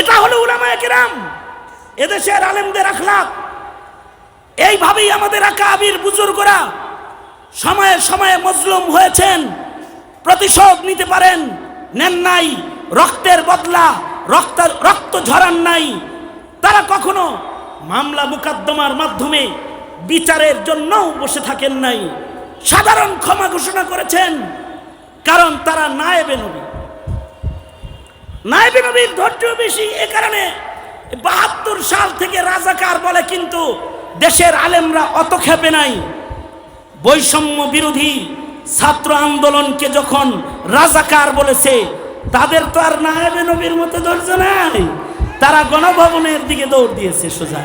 এটা হলো উলামায়ে কেরাম, এদেশের আলেমদের আখলাক। এইভাবেই আমাদের আকাবির বুজুর্গরা সময়ে সময়ে মজলুম হয়েছেন, প্রতিশোধ নিতে পারেন, নেন নাই, রক্তের বদলা, রক্ত রক্ত ঝরান নাই। তারা কখনো মামলা মুকদ্দমার মাধ্যমে বিচারের জন্যও বসে থাকেন নাই। সাধারণ ক্ষমা ঘোষণা করেছেন, কারণ তারা নায়েবে নবী। নায়েবে নবীর ধৈর্য বেশি এ কারণে বাহাত্তর সাল থেকে রাজাকার বলে কিন্তু দেশের আলেমরা অত খেপে নাই। বৈষম্য বিরোধী ছাত্র আন্দোলনকে যখন রাজাকার বলেছে, তাদের তো আর নায়েবে নবীর মতো ধৈর্য নাই। তারা গণভবনের দিকে দৌড় দিয়েছে সোজা।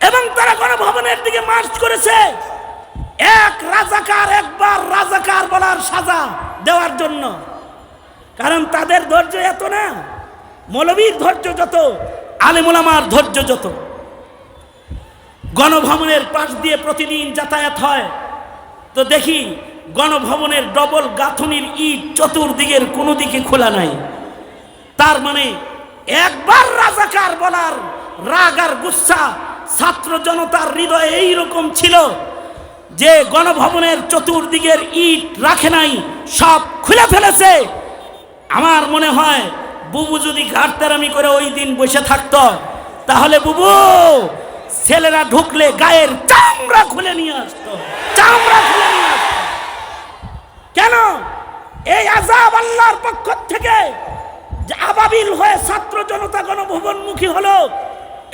এবং তারা গণভবনের দিকে মার্চ করেছে। এক রাজাকার একবার রাজাকার বলার সাজা দেওয়ার জন্য কারণ তাদের ধৈর্য এত না। মৌলবীর ধৈর্য যত আলেমুলামার ধৈর্য যত। গণভবনের পাশ দিয়ে প্রতিদিন যাতায়াত হয়। তো দেখি, গণভবনের ডবল গাঁথনির ইট চতুর্দিকের কোনো দিকে খোলা নাই। তার মানে একবার রাজাকার বলার রাগ আর গুচ্ছা ছাত্র জনতার হৃদয়ে এইরকম ছিল যে গণভবনের চতুর্দিকের ইট রাখে নাই, সব খুলে ফেলেছে। আমার মনে হয় বুবু যদি ঘাটতারামি করে ওই দিন বসে থাকতো, তাহলে বুবু ছেলেরা ঢুকলে গায়ের চামড়া খুলে নিয়ে আসতো। চামড়া খুলে নিয়ে আসতো। কেন? এই আজাব আল্লাহর পক্ষ থেকে আবাবিল হয়ে ছাত্র জনতা গণভবনমুখী হলো,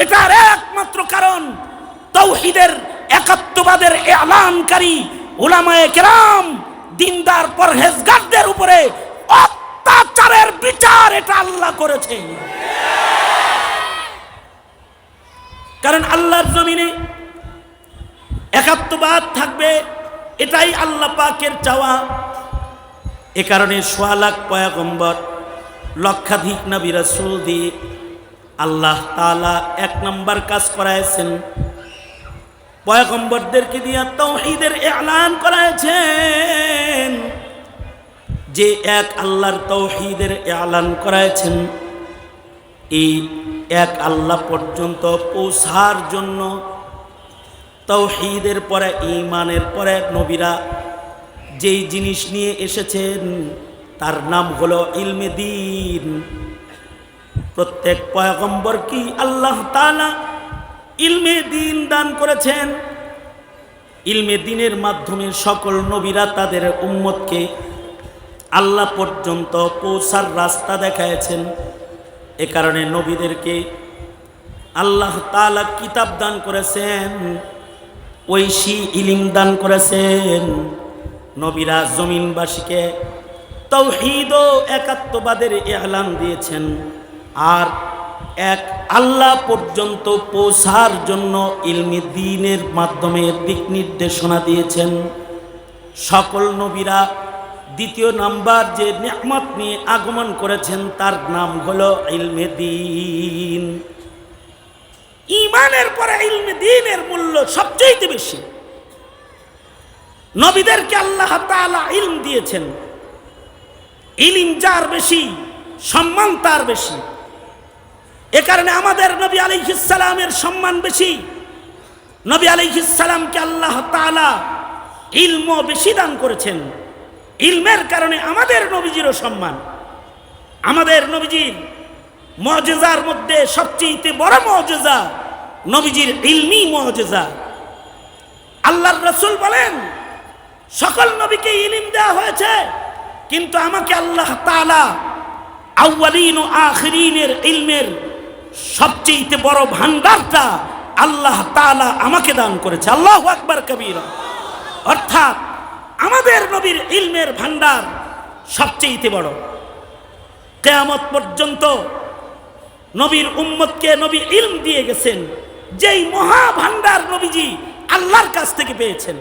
এটার একমাত্র কারণ তৌহিদের একাত্মবাদের এলানকারী ওলামায়ে কেরাম, দিনদার পরহেজগারদের উপরে অত্যাচারের বিচার এটা আল্লাহ করেছে। কারণ আল্লাহর জমিনে একাত্মবাদ থাকবে, এটাই আল্লাহ পাকের চাওয়া। এ কারণে সোয়া লাখ পয়াগম্বর, লক্ষাধিক নবী রাসূল দিয়ে আল্লাহ তাআলা এক নম্বর কাজ করাইছেন। পয়াগম্বরদেরকে দিয়ে তৌহিদের এলান করাইছেন। যে এক আল্লাহর তৌহিদের এলান করাইছেন, এই এক আল্লাহ পর্যন্ত পৌঁছার জন্য তৌহিদের পরে ইমানের পরে নবীরা যেই জিনিস নিয়ে এসেছেন, তার নাম হলো ইলমে দিন। প্রত্যেক পয়গম্বর কি আল্লাহ তাআলা ইলমে দিন দান করেছেন? ইলমে দিনের মাধ্যমে সকল নবীরা তাদের উম্মতকে আল্লাহ পর্যন্ত পৌঁছার রাস্তা দেখায়ছেন এ কারণে নবীদেরকে আল্লাহ তাআলা কিতাব দান করেছেন, ঐশী ইলিম দান করেছেন। নবীরা জমিনবাসীকে তৌহিদ একাত্মবাদের এলান দিয়েছেন। আর এক আল্লাহ পর্যন্ত পৌঁছার জন্য ইলমি দিনের মাধ্যমে দিক নির্দেশনা দিয়েছেন। সকল নবীরা দ্বিতীয় নাম্বার যে নেকমত নিয়ে আগমন করেছেন, তার নাম হলো ইলমে দিন। ইমানের পরে ইলমে দিনের মূল্য সবচেয়ে বেশি। নবীদেরকে আল্লাহ তাআলা ইলম দিয়েছেন। ইলিম যার বেশি, সম্মান তার বেশি। এ কারণে আমাদের নবী আলাইহিসসালামের সম্মান বেশি। নবী আলাইহিসসালামকে আল্লাহ তাআলা ইলম বেশি দান করেছেন। ইলমের কারণে আমাদের নবীজিরও সম্মান। আমাদের নবীজির মজেজার মধ্যে সবচেয়ে বড় মজেজা নবীজির ইলমি মজেজা। আল্লাহর রসুল বলেন, সকল নবীকে ইলিম দেওয়া হয়েছে, কিন্তু আমাকে আল্লাহ তাআলা আউ্বালিন ও আখরিনের ইলমের সবচেয়ে বড় ভান্ডারটা আল্লাহ তাআলা আমাকে দান করেছে। আল্লাহ আকবার কবির। অর্থাৎ আমাদের নবীর ইলমের ভান্ডার সবচেয়ে বড়। কেয়ামত পর্যন্ত নবীর উম্মতকে নবী ইলম দিয়ে গেছেন, যেই মহা ভান্ডার নবীজি আল্লাহর কাছ থেকে পেয়েছেন।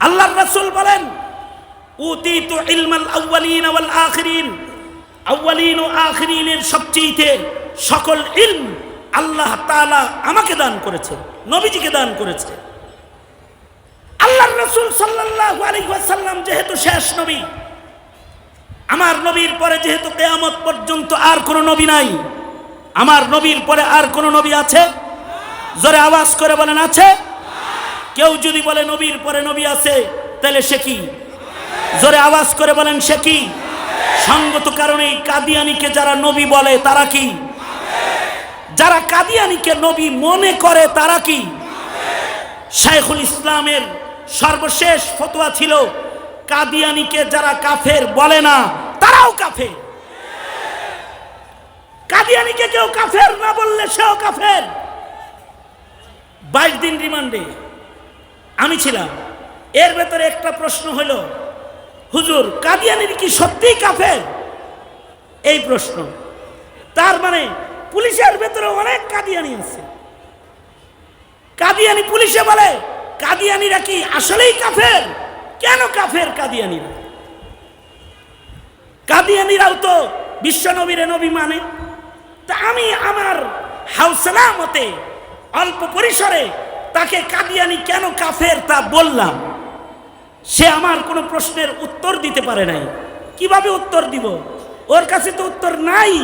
আল্লাহর রাসূল বলেন, উতিতু ইলমাল আউয়ালিন ওয়াল আখিরিন। আউয়ালিন ও আখিরিনের সবচেয়ে সকল ইলম আল্লাহ তাআলা আমাকে দান করেছে নবীজিকে দান করেছে। রাসূল সাল্লাল্লাহু আলাইহি ওয়াসাল্লাম যেহেতু শেষ নবী, আমার নবীর পরে যেহেতু কেয়ামত পর্যন্ত আর কোনো নবী নাই, আমার নবীর পরে আর কোনো নবী আছে? জোরে আওয়াজ করে বলেন, আছে? কেউ যদি বলে নবীর পরে নবী আছে, তাহলে সে কি? জোরে আওয়াজ করে বলেন, সে কি? সঙ্গত কারণে কাদিয়ানিকে যারা নবী বলে, তারা কি? যারা কাদিয়ানিকে নবী মনে করে, তারা কি? শাইখুল ইসলামের সর্বশেষ ফতোয়া ছিল, কাদিয়ানিকে যারা কাফের বলে না, তারাও কাফের। কাদিয়ানিকে কেউ কাফের না বললে সেও কাফের। বাইশ দিন রিমান্ডে আমি ছিলাম। এর ভেতরে একটা প্রশ্ন হলো, হুজুর, কাদিয়ানির কি সত্যিই কাফের? এই প্রশ্ন। তার মানে পুলিশের ভেতরে অনেক কাদিয়ানি আছে। কাদিয়ানি পুলিশে বলে কাদিয়ানিরা কি আসলেই কাফের? কেন কাফের কাদিয়ানিরা? কাদিয়ানিরাও তো বিশ্ব নবীরে নবী মানে। তা আমি আমার হাউসলা মতে অল্প পরিসরে তাকে কাদিয়ানি কেন কাফের তা বললাম। সে আমার কোনো প্রশ্নের উত্তর দিতে পারে নাই। কীভাবে উত্তর দিব? ওর কাছে তো উত্তর নাই।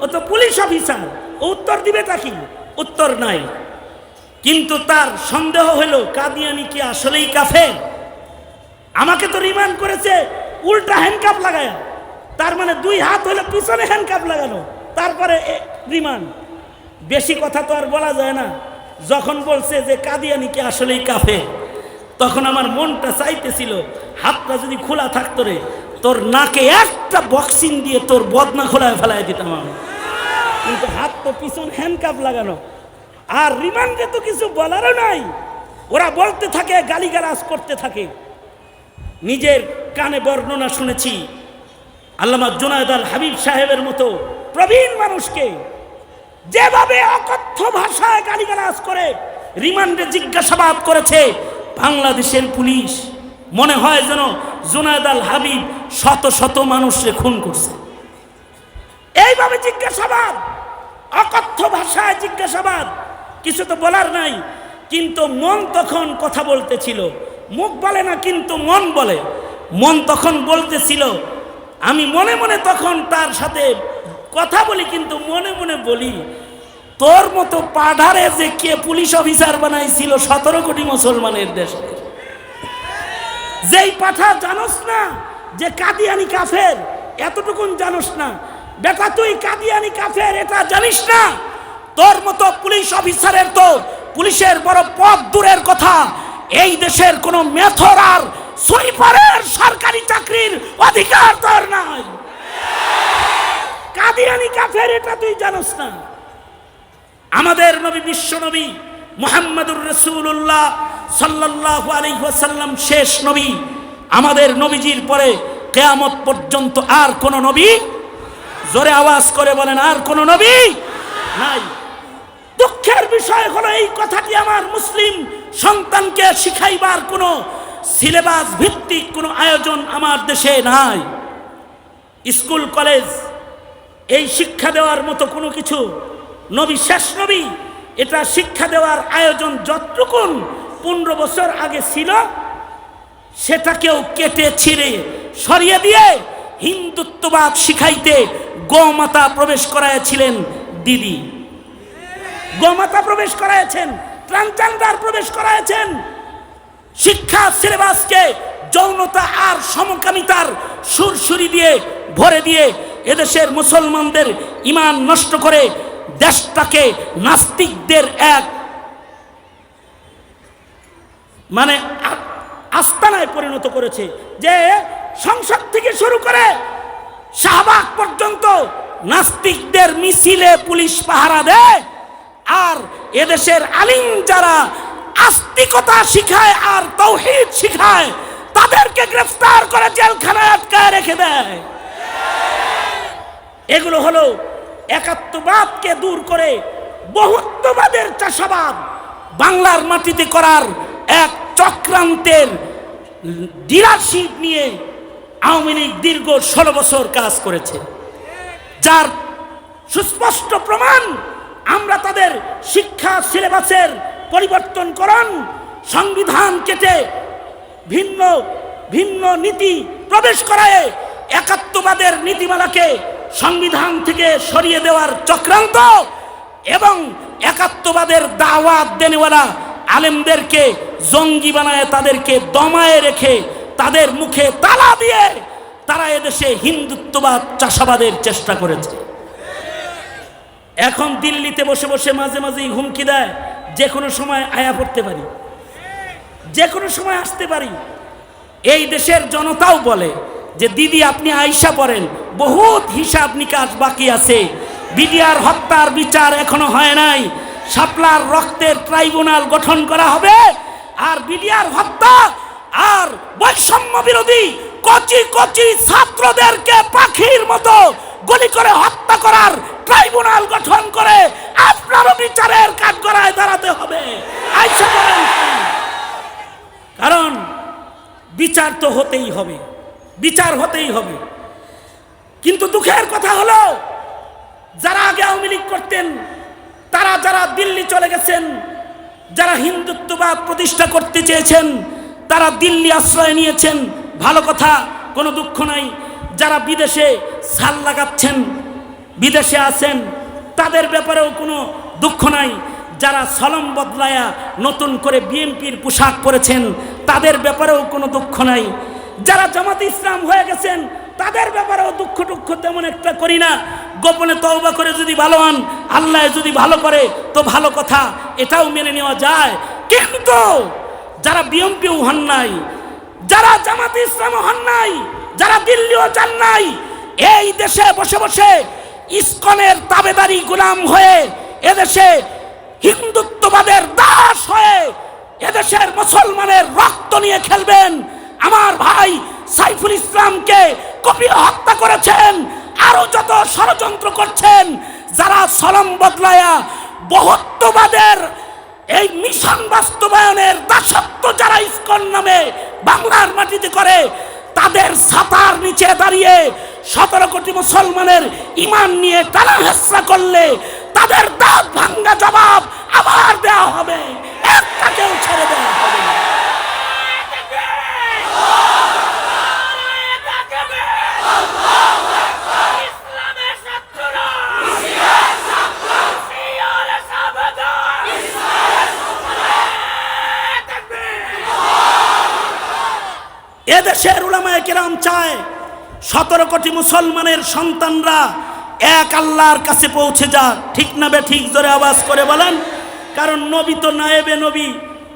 ও তো পুলিশ অফিসার। ও উত্তর দিবে তা কি? উত্তর নাই। কিন্তু তার সন্দেহ হলো, কাদিয়ানি কি আসলেই কাফের? আমাকে তো রিমান্ড করেছে, উল্টা হ্যান্ডকাপ লাগায়। তার মানে দুই হাত হলো পিছনে হ্যান্ডকাপ লাগানো, তারপরে রিমান্ড বেশি কথা তো আর বলা যায় না। যখন বলছে যে কাদিয়ানি কি আসলেই কাফে তখন আমার মনটা চাইতেছিল, হাতটা যদি খোলা থাকতো রে, তোর নাকে একটা বক্সিং দিয়ে তোর বদনা খোলায় ফেলায় দিতাম আমি। কিন্তু হাত তো পিছন হ্যান্ডকাপ লাগানো। আর রিমান্ডে তো কিছু বলারও নাই। ওরা বলতে থাকে, গালিগালাজ করতে থাকে। নিজের কানে বর্ণনা শুনেছি। আল্লামা জুনায়দ আল হাবিব সাহেবের মতো প্রবীণ মানুষকে যেভাবে অকথ্য ভাষায় গালিগালাজ করে রিমান্ডে জিজ্ঞাসাবাদ করেছে, বাংলাদেশের পুলিশ মনে হয় যেন জুনায়দ আল হাবিব শত শত মানুষকে খুন করছে। এইভাবে জিজ্ঞাসাবাদ, অকথ্য ভাষায় জিজ্ঞাসাবাদ কিছু তো বলার নাই। কিন্তু মন তখন কথা বলতেছিল। মুখ বলে না, কিন্তু মন বলে। মন তখন বলতেছিল। আমি মনে মনে তখন তার সাথে কথা বলি, কিন্তু মনে মনে বলি, তোর মতো পাঢারে যে কে পুলিশ অফিসার বানাইছিল সতেরো কোটি মুসলমানের দেশে? যেই পাঠা জানোস না যে কাদিয়ানি কাফের, এতটুকুন জানোস না। বেটা, তুই কাদিয়ানি কাফের, এটা জানিস না? তোর মতো পুলিশ অফিসারের তো পুলিশের বড় পদ দূরের কথা। এই দেশের কোনো মেথর আর সুইপারের সরকারি চাকরির অধিকার তোর নাই। কাদিয়ানি কাফের এটা তুই জানোস না। আমাদের নবী, বিশ্ব নবী মোহাম্মদুর রসুল্লাহ সাল্লাহ আলহাসাল্লাম শেষ নবী। আমাদের নবীজির পরে কেয়ামত পর্যন্ত আর কোন নবী? জোরে আওয়াজ করে বলেন, আর কোন নবী? নাই। কথাটি আমার মুসলিম সন্তানকে শিখাইবার কোনো সিলেবাস ভিত্তিক কোনো আয়োজন আমার দেশে নাই। স্কুল, কলেজ, এই শিক্ষা দেওয়ার মতো কোনো কিছু, নবী, শেষ নবী, এটা শিক্ষা দেওয়ার আয়োজন যতটুকুন পনেরো বছর আগে ছিল, সেটাকেও কেটে ছিঁড়ে সরিয়ে দিয়ে হিন্দুত্ববাদ শিখাইতে গোমাতা প্রবেশ করাইছিলেন দিদি। গোমাতা প্রবেশ করাইছেন ট্রান্সজেন্ডার প্রবেশ করাইছেন শিক্ষা, সিলেবাসকে যৌনতা আর সমকামিতার সুরসুরি দিয়ে ভরে দিয়ে এদেশের মুসলমানদের ইমান নষ্ট করে দেশটাকে নাস্তিকদের এক মানে আস্তানায় পরিণত করেছে যে সংসদ থেকে শুরু করে শাহবাগ পর্যন্ত নাস্তিকদের মিছিলে পুলিশ পাহারা দেয়। আর এদেশের আলিম যারা আস্তিকতা শিখায় আর তৌহিদ শিখায়, তাদেরকে গ্রেফতার করে জেলখানায় আটকায় রেখে দেয়। এগুলো হলো একাত্মবাদকে দূর করে বহুত্ববাদের চাষাবাদ। বাংলার মাটিতে করার এক চক্রান্তের ডিলারশিপ নিয়ে আওয়ামী লীগ দীর্ঘ ষোলো বছর কাজ করেছে। যার সুস্পষ্ট প্রমাণ আমরা তাদের শিক্ষা সিলেবাসের পরিবর্তন করণ সংবিধান কেটে ভিন্ন ভিন্ন নীতি প্রবেশ করায় একাত্মবাদের নীতিমালাকে সংবিধান থেকে সরিয়ে দেওয়ার চক্রান্ত এবং একাত্মবাদের দাওয়াত দেনেওয়ালা আলেমদেরকে জঙ্গি বানায়, তাদেরকে দমায়ে রেখে তাদের মুখে তালা দিয়ে তারা এদেশে হিন্দুত্ববাদ, চাষাবাদের চেষ্টা করেছে। এখন দিল্লিতে বসে বসে মাঝে মাঝেই হুমকি দেয় যে কোনো সময় আয়া পড়তে পারি যে কোনো সময় আসতে পারি। এই দেশের জনতাও বলে যে, দিদি, আপনি আইসা পড়েন, বহুত হিসাব নিকাশ বাকি আছে। বিডিআর হত্যার বিচার এখনও হয় নাই। শাপলার রক্তের ট্রাইব্যুনাল গঠন করা হবে, আর বিডিআর হত্যা আর বৈষম্য বিরোধী কচি কচি ছাত্রদেরকে পাখির মতো গুলি করে হত্যা করার ট্রাইব্যুনাল গঠন করে আপনারও বিচারের কাঠগড়ায় দাঁড়াতে হবে। কারণ বিচার তো হতেই হবে। বিচার হতেই হবে। কিন্তু দুঃখের কথা হলো, যারা আগে আওয়ামী লীগ করতেন, তারা যারা দিল্লি চলে গেছেন, যারা হিন্দুত্ববাদ প্রতিষ্ঠা করতে চেয়েছেন, তারা দিল্লি আশ্রয় নিয়েছেন। ভালো কথা, কোনো দুঃখ নাই। যারা বিদেশে সাল লাগাচ্ছেন, বিদেশে আছেন, তাদের ব্যাপারেও কোনো দুঃখ নাই। যারা সলম বদলায়া নতুন করে বিএনপির পোশাক পরেছেন, তাদের ব্যাপারেও কোনো দুঃখ নাই। যারা জামাত ইসলাম হয়ে গেছেন, তাদের ব্যাপারেও দুঃখ টুক্ষ তেমন একটা করি না। গোপনে তওবা করে যদি ভালো হন, আল্লাহ যদি ভালো করে, তো ভালো কথা, এটাও মেনে নেওয়া যায়। কিন্তু যারা বিএনপিও হন নাই, যারা জামাত ইসলাম হন নাই যারা দিল্লিও যান নাই, এই দেশে বসে বসে ইস্কনের তাবেদারি গোলাম হয়ে এদেশে হিন্দুত্ববাদের দাস হয়ে এদেশের মুসলমানের রক্ত নিয়ে খেলবেন। আমার ভাই সাইফুল ইসলামকে কপি হত্যা করেছেন, আরও যত ষড়যন্ত্র করছেন, যারা সলম বদলায়া বহুত্ববাদের এই মিশন বাস্তবায়নের দাসত্ব যারা ইস্কন নামে বাংলার মাটিতে করে তাদের ছাতার নিচে দাঁড়িয়ে সতেরো কোটি মুসলমানের ইমান নিয়ে টানা হেসা করলে তাদের দাঁত ভাঙ্গা জবাব আবার দেওয়া হবে। একটা কেউ ছেড়ে দেওয়া হবে না। ইসলামের শত্রুরা শিয়ালে সাবধান এদেশের উলামায়ে কেরাম চায়, সতেরো কোটি মুসলমানের সন্তানরা এক আল্লাহর কাছে পৌঁছে যাক। ঠিক না বে, ঠিক জোরে আওয়াজ করে বলেন। কারণ নবী তো নায়েবে নবী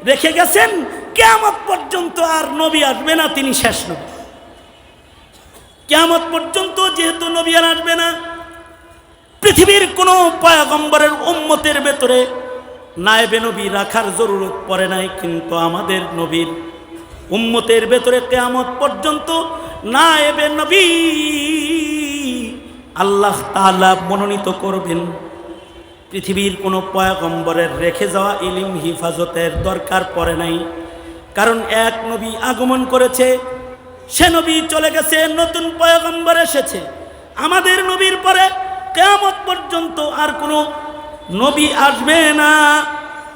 রেখে গেছেন, কেয়ামত পর্যন্ত আর নবী আসবে না, তিনি শেষ নবী। কেয়ামত পর্যন্ত যেহেতু নবী আর আসবে না, পৃথিবীর কোনো পয়গম্বরের উম্মতের ভেতরে নায়েবে নবী রাখার জরুরত পড়ে নাই, কিন্তু আমাদের নবীর উম্মতের ভেতরে কেয়ামত পর্যন্ত নায়েবে নবী। আল্লাহ তাআলা মনোনীত করবেন। পৃথিবীর কোনো পয়াগম্বরের রেখে যাওয়া ইলিম হিফাজতের দরকার পড়ে নাই। কারণ এক নবী আগমন করেছে, সে নবী চলে গেছে, নতুন পয়াগম্বর এসেছে। আমাদের নবীর পরে কেয়ামত পর্যন্ত আর কোনো নবী আসবে না।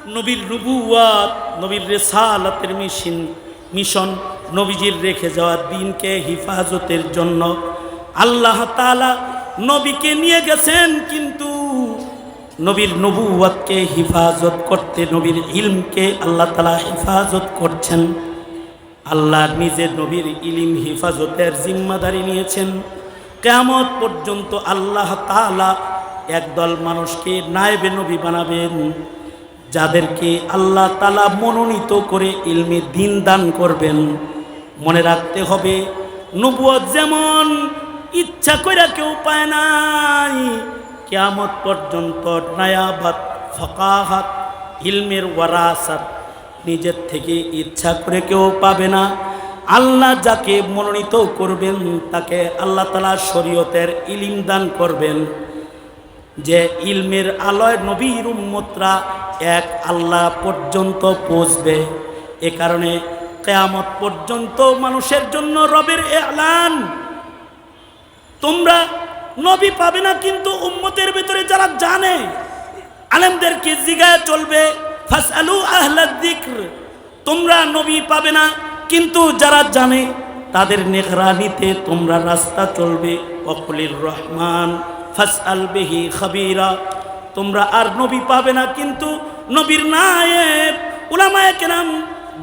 নবীর নবুয়াত নবীর রেসালাতের মিশন মিশন নবীজির রেখে যাওয়া দিনকে হিফাজতের জন্য আল্লাহ তাআলা নবীকে নিয়ে গেছেন, কিন্তু নবীর নবুয়াতকে হিফাজত করতে, নবীর ইলমকে আল্লাহ তালা হিফাজত করছেন। আল্লাহ নিজের নবীর ইলিম হিফাজতের জিম্মাদারি নিয়েছেন। কেয়ামত পর্যন্ত আল্লাহ তাআলা একদল মানুষকে নায়েবে নবী বানাবেন। যাদেরকে আল্লাহ তালা মনোনীত করে ইলমে দিন দান করবেন, মনে রাখতে হবে নবুয়ত যেমন ইচ্ছা করে কেউ পায় নাই, কেয়ামত পর্যন্ত নায়াবাদ ফকাহাত, ইলমের ওয়ারাসাত, নিজের থেকে ইচ্ছা করে কেউ পাবে না। আল্লাহ যাকে মনোনীত করবেন, তাকে আল্লাহ তালা শরীয়তের ইলিম দান করবেন। যে ইলমের আলয় নবীর উম্মতরা এক আল্লাহ পর্যন্ত পৌঁছবে। এ কারণে কেয়ামত পর্যন্ত মানুষের জন্য রবের এলান। তোমরা নবী পাবে না, কিন্তু উম্মতের ভিতরে যারা জানে, আলেমদেরকে জিগায় চলবে, ফাসআলু আহলাদ যিকর। তোমরা নবী পাবে না, কিন্তু যারা জানে, তাদের নেগরানিতে তোমরা রাস্তা চলবে। অকলির রহমান। ফাস আল বেহি খাবিরা। তোমরা আর নবী পাবে না, কিন্তু নবীর নায়েব, উলামায়ে কেরাম,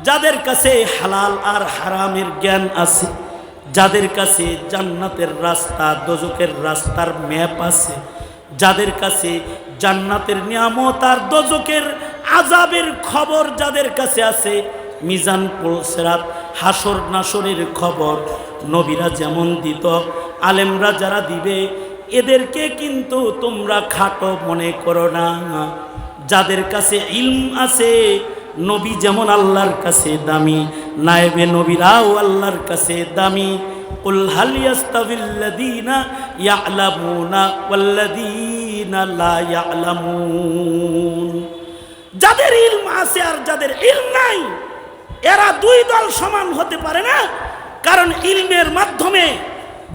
যাদের কাছে হালাল আর হারামের জ্ঞান আছে, যাদের কাছে জান্নাতের রাস্তা দোজকের রাস্তার ম্যাপ আছে, যাদের কাছে জান্নাতের নিয়ামত আর দোজকের আজাবের খবর যাদের কাছে আছে, মিজান পুলসেরাত হাসর নাসরের খবর, নবীরা যেমন দিত, আলেমরা যারা দিবে এদেরকে কিন্তু তোমরা খাটো মনে করো না যাদের কাছে ইলম আছে নবী যেমন আল্লাহর কাছে দামি নায়েবে নবীরাও আল্লাহর কাছে দামি قل هل يستوي الذين يعلمون والذين لا يعلمون যাদের ইলম আছে আর যাদের ইলম নাই এরা দুই দল সমান হতে পারে না কারণ ইলমের মাধ্যমে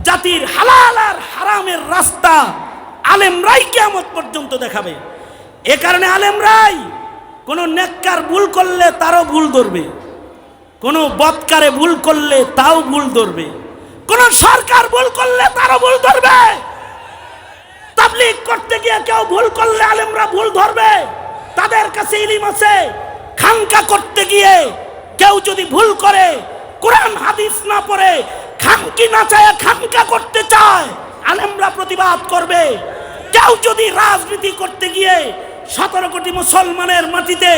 জাতির হালাল আর হারামের রাস্তা আলেমরাই কেমন পর্যন্ত দেখাবে। এ কারণে আলেমরাই কোনো নেককার ভুল করলে তারও ভুল ধরবে। কোনো বৎকারে ভুল করলে তাও ভুল ধরবে। কোন সরকার ভুল করলে তারও ভুল ধরবে। তাবলিগ করতে গিয়ে কেউ ভুল করলে আলেমরা ভুল ধরবে। তাদের কাছে ইলিম আছে। খানকা করতে গিয়ে কেউ যদি ভুল করে, কোরআন, হাদিস না পড়ে খানকি না চায়, খানকা করতে চায়, আলেমরা প্রতিবাদ করবে। কেউ যদি রাজনীতি করতে গিয়ে সতেরো কোটি মুসলমানের মাটিতে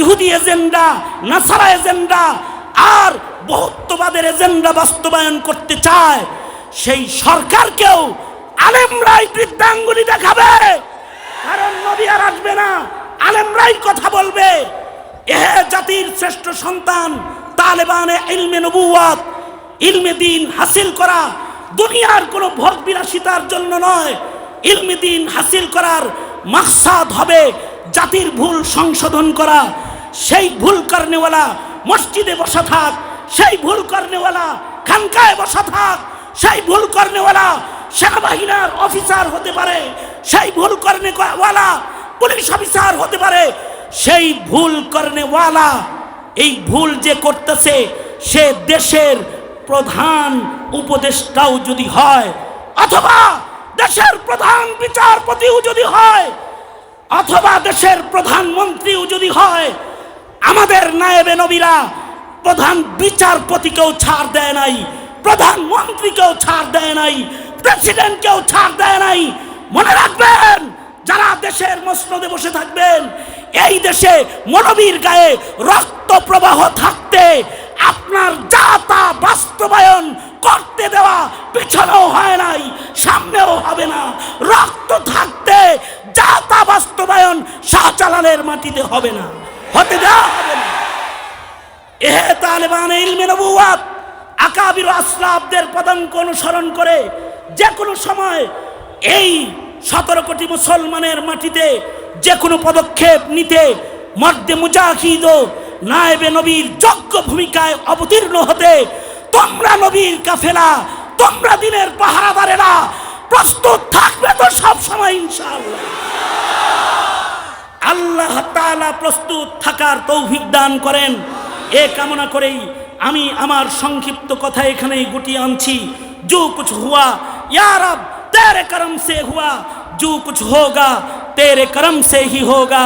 ইহুদি এজেন্ডা, নাসারা এজেন্ডা আর বহুত্ববাদের এজেন্ডা বাস্তবায়ন করতে চায়, সেই সরকারকেও আলেমরাই বৃদ্ধাঙ্গুলি দেখাবে। কারণ নবী আর আসবে না, আলেমরাই কথা বলবে। এ জাতির শ্রেষ্ঠ সন্তান, তালেবানে ইলমে নবুয়াত ইলমে দিন হাসিল করা দুনিয়ার কোনো ভোগ বিলাসিতার জন্য নয়। ইলমে দিন হাসিল করার মাকসাদ হবে জাতির ভুল সংশোধন করা। সেই ভুল করনেওয়ালা মসজিদে বসা থাক, সেই ভুল করনেওয়ালা খানকায় বসা থাক, সেই ভুল করনেওয়ালা সেনাবাহিনীর অফিসার হতে পারে, সেই ভুল করনেওয়ালা পুলিশ অফিসার হতে পারে, সেই ভুল করনেওয়ালা এই ভুল যে করতেছে সে দেশের প্রধান উপদেষ্টাও যদি হয়, অথবা দেশের প্রধান বিচারপতিও যদি হয়, অথবা দেশের প্রধানমন্ত্রীও যদি হয়, আমাদের নায়েবে নবীরা প্রধান বিচারপতিকেও ছাড় দেয় নাই, প্রধানমন্ত্রীকেও ছাড় দেয় নাই, প্রেসিডেন্টকেও ছাড় দেয় নাই। মনে রাখবেন, যারা দেশের মসনদে বসে থাকবেন, এই দেশে মনবীর গায়ে রক্ত প্রবাহ থাকতে আপনার যা তা বাস্তবায়ন করতে দেওয়া পিছনেও হয় নাই, সামনেও হবে না। রক্ত থাকতে যা তা বাস্তবায়ন শাহজালালের মাটিতে হবে না, হতে দেওয়া হবে না। এ তালেবান ইলমে নবুয়াত আকাবির আসলাফদের পদাঙ্ক অনুসরণ করে যে কোনো সময় এই সতেরো কোটি মুসলমানের মাটিতে যে কোনো পদক্ষেপ নিতে মর্দে মুজাহিদ নায়েবে নবীর যোগ্য ভূমিকায় অবতীর্ণ হতে তোমরা নবীর কাফেলা তোমরা দিনের পাহারাদারেরা প্রস্তুত থাকবে তো সব সময় ইনশাআল্লাহ আল্লাহ তাআলা প্রস্তুত থাকার তৌফিক দান করেন এ কামনা করেই আমি আমার সংক্ষিপ্ত কথা এখানেই গুটিয়ে আনছি जो कुछ हुआ या रब तेरे करम से हुआ जो कुछ होगा तेरे करम से ही होगा